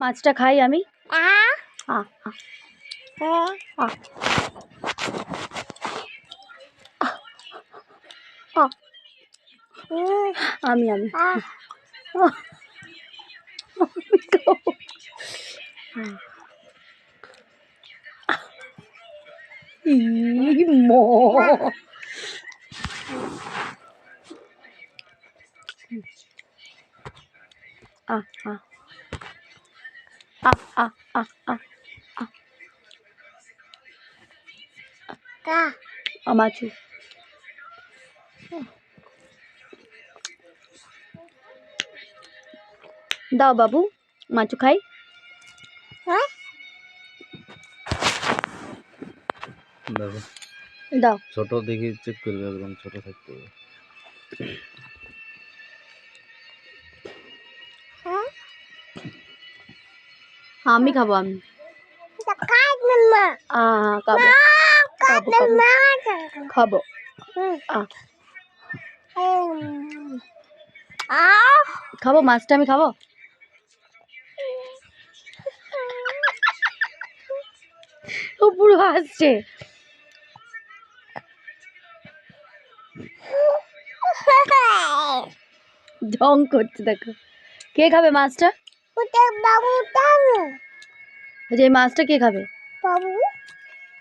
মাছটা খাই আমি। আমি আমি। আ। আহ, আমি খাব। ই মো আ আ আ আ আ আ কা আমাচু দাও বাবু মাছু খাই হ্যাঁ দেখো দাও ছোট দেখি চেক করবে একদম ছোট থাকতে আমি খাব আমি। খাব। খাব, মাছটা আমি খাব? ও পুরো হাসছে ঢং করছে দেখো। কে খাবে মাছটা? টানো এই যে মাছটা কে খাবে? বাবু।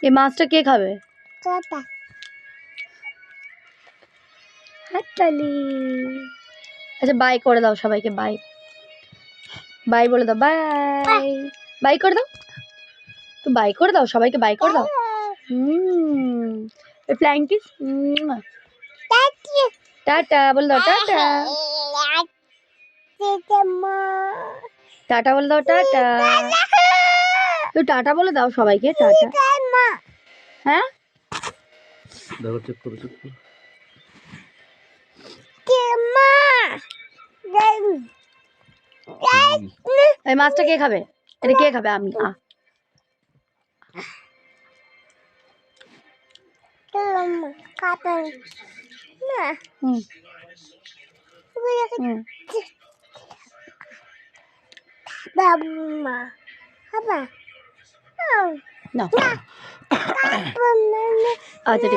এই মাছটা কে খাবে? হাততালি আচ্ছা বাই করে দাও সবাইকে বাই। বাই বলে দাও বাই। বাই করে দাও। তো বাই করে দাও সবাইকে বাই করে দাও। হুম। ফ্লাইং কিস টাটি টাটা বলে দাও টাটা। মা। টাটা বলে দাও টাটা। তো টাটা বলে দাও সবাইকে টাটা। হ্যাঁ? দেখো চেক করো চেক করো। কে মা দেন এই মাছটা কে খাবে? এটা কে খাবে? আমি আ। কাটা না হুম। হুম। বাবু বাবু মা আচ্ছা